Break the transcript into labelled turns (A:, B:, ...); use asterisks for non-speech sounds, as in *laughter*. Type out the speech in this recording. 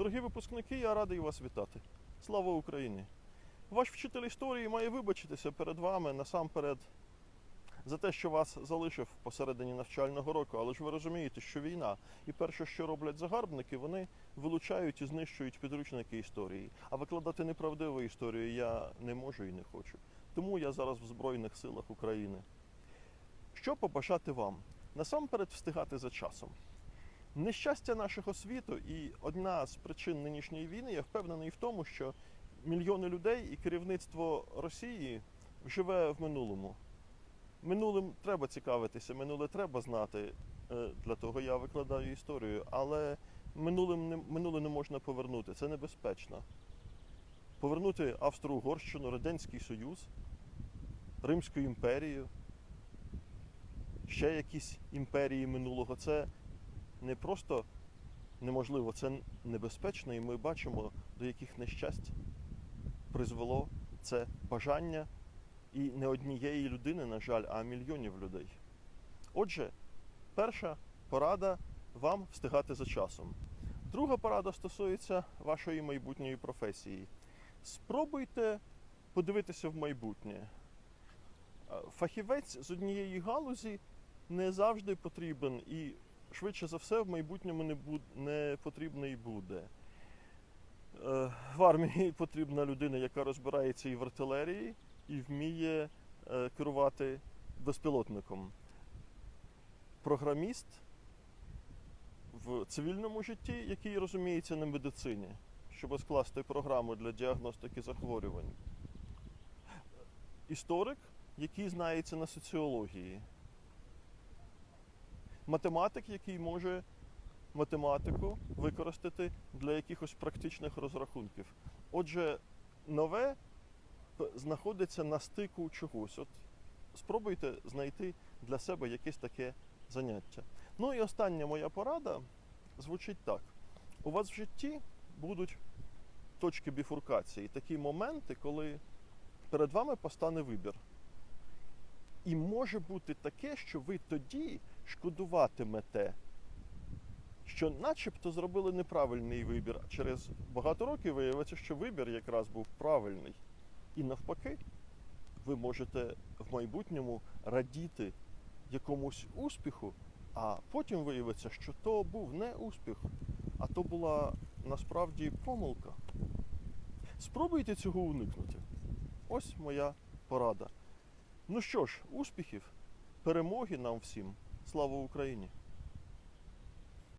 A: Дорогі випускники, я радий вас вітати. Слава Україні! Ваш вчитель історії має вибачитися перед вами насамперед за те, що вас залишив посередині навчального року, але ж ви розумієте, що війна, і перше, що роблять загарбники, вони вилучають і знищують підручники історії. А викладати неправдиву історію я не можу і не хочу. Тому я зараз в Збройних силах України. Що побажати вам? Насамперед встигати за часом. Нещастя нашого світу і одна з причин нинішньої війни, я впевнений в тому, що мільйони людей і керівництво Росії живе в минулому. Минулим треба цікавитися, минуле треба знати. е, Для того я викладаю історію, але минулим не, минуле не можна повернути. Це небезпечно. Повернути Австро-Угорщину, Радянський Союз, Римську імперію, ще якісь імперії минулого. Це не просто неможливо, це небезпечно, і ми бачимо, до яких нещасть призвело це бажання і не однієї людини, на жаль, а мільйонів людей. Отже, перша порада вам встигати за часом. Друга порада стосується вашої майбутньої професії. Спробуйте подивитися в майбутнє. Е, Фахівець з однієї галузі не завжди потрібен і швидше за все в майбутньому не, буд, не потрібний буде. Е, В армії *laughs* потрібна людина, яка розбирається і в артилерії, і вміє е, керувати безпілотником. Програміст в цивільному житті, який розуміється на медицині, щоб скласти програму для діагностики захворювань. Історик, який знається на соціології. Математик, який може математику використати для якихось практичних розрахунків. Отже, нове знаходиться на стику чогось. От спробуйте знайти для себе якесь таке заняття. Ну і остання моя порада звучить так: у вас в житті будуть точки біфуркації, такі моменти, коли перед вами постане вибір. І може бути таке, що ви тоді шкодуватимете, що начебто зробили неправильний вибір. А через багато років виявиться, що вибір якраз був правильний. І навпаки, ви можете в майбутньому радіти якомусь успіху, а потім виявиться, що то був не успіх, а то була насправді помилка. Спробуйте цього уникнути. Ось моя порада. Ну що ж, успіхів, перемоги нам всім. Слава Україні!